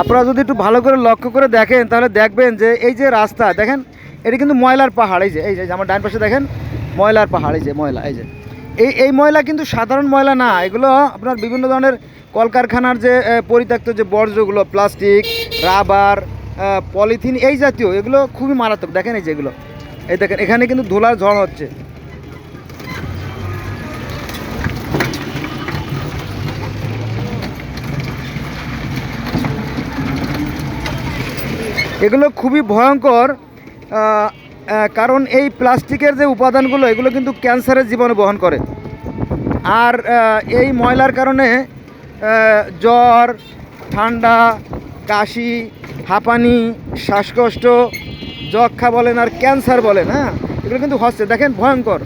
আপনারা যদি একটু ভালো করে লক্ষ্য করে দেখেন, তাহলে দেখবেন যে এই যে রাস্তা, দেখেন, এটা কিন্তু ময়লার পাহাড়, এই যে এই যে আমার ডান পাশে দেখেন, ময়লার পাহাড়, এই যে, ময়লা, এই যে। এই এই ময়লা কিন্তু সাধারণ ময়লা না, এগুলো আপনার বিভিন্ন ধরনের কলকারখানার যে পরিত্যক্ত যে বর্জ্যগুলো, প্লাস্টিক, রাবার পলিথিন, এই জাতীয়, এগুলো খুবই মারাত্মক, দেখেন এই যেগুলো এই দেখেন, এখানে কিন্তু ধুলার ঝড় হচ্ছে। এগুলো খুবই ভয়ঙ্কর কারণ এই প্লাস্টিকের যে উপাদানগুলো, এগুলো কিন্তু ক্যান্সারের জীবাণু বহন করে। আর এই ময়লার কারণে জ্বর, ঠান্ডা, কাশি, হাঁপানি, শ্বাসকষ্ট যক্ষা বলেন আর ক্যান্সার বলেন হ্যাঁ? এগুলো কিন্তু হচ্ছে, দেখেন ভয়ঙ্কর।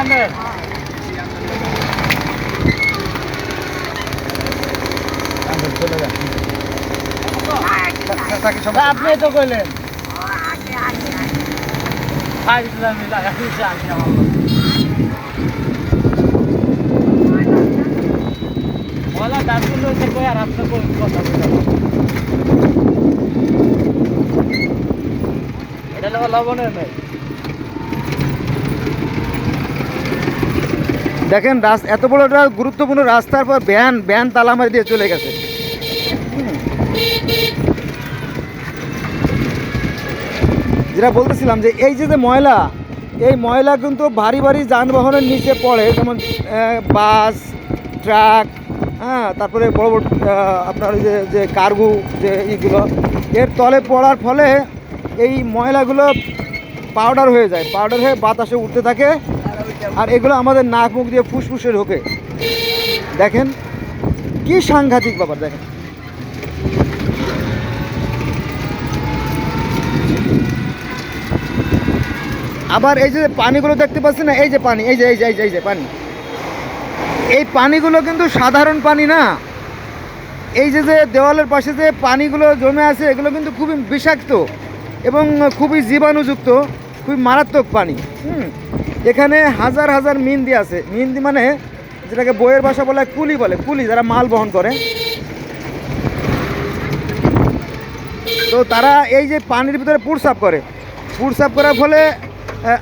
আন্দোলন আপনি তো কইলেন। বলা দাদগুলো হচ্ছে কই আর আপনার কথা এটা লবণের নেই দেখেন রাস্তা এত বড় একটা গুরুত্বপূর্ণ রাস্তার পর ভ্যান ভ্যান তালা মারি দিয়ে চলে গেছে। যেটা বলতেছিলাম যে, এই যে যে ময়লা, এই ময়লা কিন্তু ভারী ভারী যানবাহনের নিচে পড়ে, যেমন বাস, ট্রাক হ্যাঁ তারপরে বড় বড় আপনার যে যে কার্গো, যে ইগুলো এর তলে পড়ার ফলে এই ময়লাগুলো পাউডার হয়ে যায় পাউডার হয়ে বাতাসে উঠতে থাকে। আর এগুলো আমাদের নাক মুখ দিয়ে ফুসফুসে ঢোকে। দেখেন, কি সাংঘাতিক ব্যাপার, দেখেন। আবার এই যে পানিগুলো দেখতে পাচ্ছেন না? এই যে পানি, এই যে এই যে এই যে এই যে পানি। এই পানিগুলো কিন্তু সাধারণ পানি না। এই যে যে দেওয়ালের পাশে যে পানিগুলো জমে আছে, এগুলো কিন্তু খুবই বিষাক্ত এবং খুবই জীবাণুযুক্ত, খুবই মারাত্মক পানি। হুম। এখানে হাজার হাজার মিন্দি আছে। মিন্দি মানে যেটাকে বইয়ের ভাষা বলে কুলি বলে, কুলি যারা মাল বহন করে। তো তারা এই যে পানির ভিতরে পুরসাপ করে। পুরসাপ করার ফলে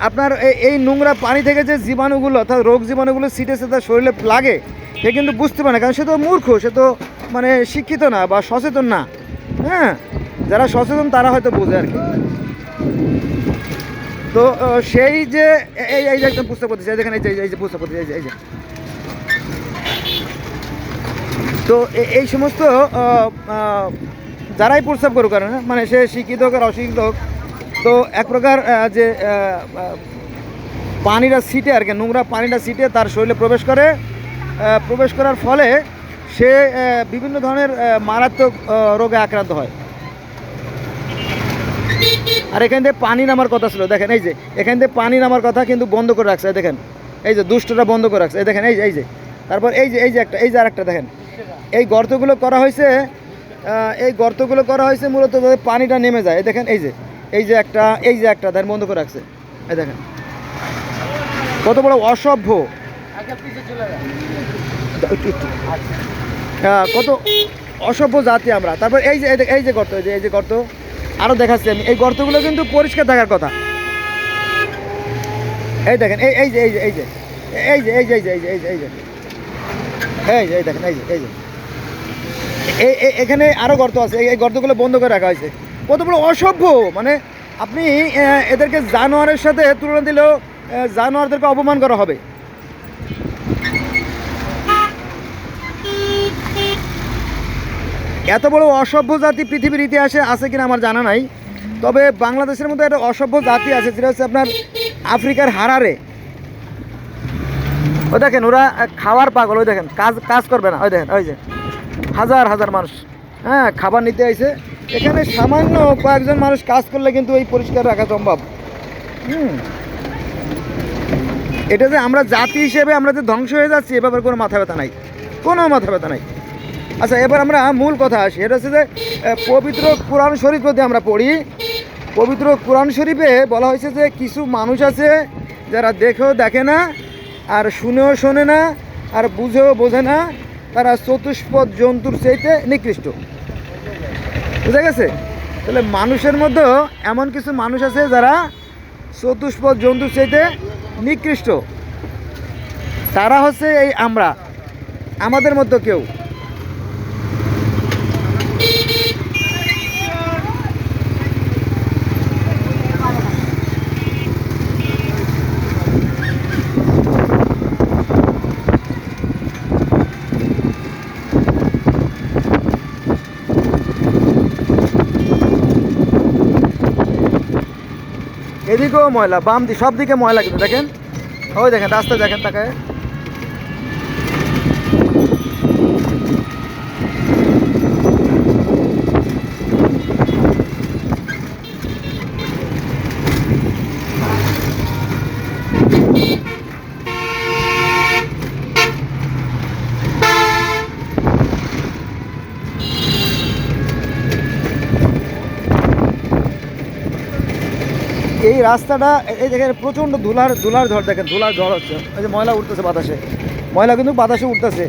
আপনার এই- নোংরা পানি থেকে যে জীবাণুগুলো, অর্থাৎ রোগ জীবাণুগুলো সিটে সে তার শরীরে লাগে, সে কিন্তু বুঝতে পারে না, কারণ সে তো মূর্খ, সে তো মানে শিক্ষিত না বা সচেতন না। হ্যাঁ যারা সচেতন তারা হয়তো বোঝে আর কি। তো সেই যে এই এই যে একদম পুস্তক পড়তেছে এই যে এই যে পুস্তক এই যে এই যে। তো এই সমস্ত যারাই প্রস্তাব করুক আর না, মানে সে শিক্ষিত হোক আর অশিক্ষিত হোক তো এক প্রকার যে পানিটা সিটে আর কি নোংরা পানিটা সিটে তার শরীরে প্রবেশ করে প্রবেশ করার ফলে সে বিভিন্ন ধরনের মারাত্মক রোগে আক্রান্ত হয়। আর এখান থেকে পানি নামার কথা ছিল দেখেন এই যে এখান থেকে পানি নামার কথা কিন্তু বন্ধ করে রাখছে দেখেন এই যে দুষ্টটা বন্ধ করে রাখছে এই দেখেন এই যে এই যে তারপর এই যে এই যে একটা এই যে আরেকটা দেখেন এই গর্তগুলো করা হয়েছে এই গর্তগুলো করা হয়েছে মূলত পানিটা নেমে যায় দেখেন এই যে এই যে একটা এই যে একটা দেখেন বন্ধ করে রাখছে এই দেখেন। কত বড় অসভ্য। হ্যাঁ, কত অসভ্য জাতি আমরা। তারপর এই যে এই যে- গর্ত এই যে গর্ত আরও দেখাচ্ছি আমি। এই গর্তগুলো কিন্তু পরিষ্কার থাকার কথা। এই দেখেন, এই এই যে এই যে এই যে। এই যে এই যে এই যে এই যে এই যে এই যে। এই দেখেন, এই যে এই যে। এই এখানে আরও গর্ত আছে। এই- এই গর্তগুলো বন্ধ করে রাখা হয়েছে। কত বড় অসভ্য! মানে আপনি এদেরকে জানোয়ারের সাথে তুলনা দিলেও জানোয়ারদেরকে অপমান করা হবে। এত বড় অসভ্য জাতি পৃথিবীর ইতিহাসে আছে কিনা আমার জানা নাই। তবে বাংলাদেশের মধ্যে একটা অসভ্য জাতি আছে যেটা হচ্ছে আপনার আফ্রিকার হারারে। ওই দেখেন, ওরা খাওয়ার পাগল, ওই দেখেন, কাজ কাজ করবে না, ওই দেখেন, ওই যে, হাজার হাজার মানুষ। হ্যাঁ খাবার নিতে আইছে। এখানে সামান্য কয়েকজন মানুষ কাজ করলে কিন্তু এই পরিষ্কার রাখা সম্ভব। হুম। এটা যে আমরা জাতি হিসেবে আমরা যে ধ্বংস হয়ে যাচ্ছি, এ ব্যাপারে কোনো মাথা ব্যথা নাই। কোনো মাথা ব্যথা নাই। আচ্ছা এবার আমরা মূল কথা আসি। এটা হচ্ছে যে পবিত্র কোরআন শরীফ যদি আমরা পড়ি, পবিত্র কোরআন শরীফে বলা হয়েছে যে, কিছু মানুষ আছে যারা দেখেও দেখে না, আর শুনেও শোনে না, আর বুঝেও বোঝে না, তারা চতুষ্পদ জন্তুর চাইতে নিকৃষ্ট। বুঝা গেছে? তাহলে মানুষের মধ্যেও এমন কিছু মানুষ আছে যারা চতুষ্পদ জন্তুর চাইতে নিকৃষ্ট। তারা হচ্ছে এই আমরা। আমাদের মধ্যে কেউ। এদিকেও ময়লা বাম দিকে সব দিকে ময়লা কিন্তু দেখেন। ওই দেখেন রাস্তা দেখেন তাকায়। এই রাস্তাটা, এই দেখেন প্রচণ্ড ধুলার ধুলার ঝড় দেখেন, ধুলার ঝড় হচ্ছে। এই যে ময়লা উঠতেছে বাতাসে। ময়লা কিন্তু বাতাসে উঠতেছে।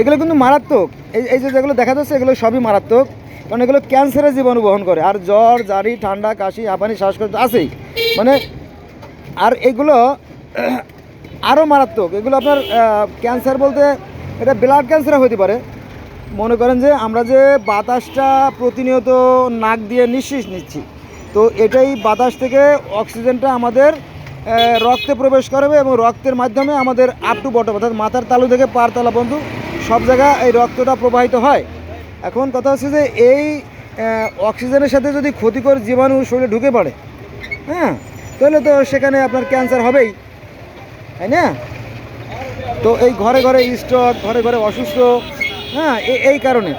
এগুলো কিন্তু মারাত্মক। এই এই যে যেগুলো দেখা যাচ্ছে, এগুলো সবই মারাত্মক। কারণ এগুলো ক্যান্সারের জীবাণু বহন করে। আর জ্বর, জারি, ঠান্ডা, কাশি, হাঁপানি, শ্বাসকষ্ট আছেই। মানে আর এগুলো আরও মারাত্মক। এগুলো আপনার ক্যান্সার বলতে এটা ব্লাড ক্যান্সার হতে পারে। মনে করেন যে আমরা যে বাতাসটা প্রতিনিয়ত নাক দিয়ে নিঃশ্বাস নিচ্ছি তো এটাই বাতাস থেকে অক্সিজেনটা আমাদের রক্তে প্রবেশ করবে এবং রক্তের মাধ্যমে আমাদের আপ টু বটম অর্থাৎ মাথার তালু থেকে পার তালা বন্ধু সব জায়গায় এই রক্তটা প্রবাহিত হয়। এখন কথা হচ্ছে যে এই অক্সিজেনের সাথে যদি ক্ষতিকর জীবাণু শরীরে ঢুকে পড়ে হ্যাঁ তাহলে তো সেখানে আপনার ক্যান্সার হবেই, তাই না? তো এই ঘরে ঘরে স্টক ঘরে ঘরে অসুস্থ হ্যাঁ এই কারণে।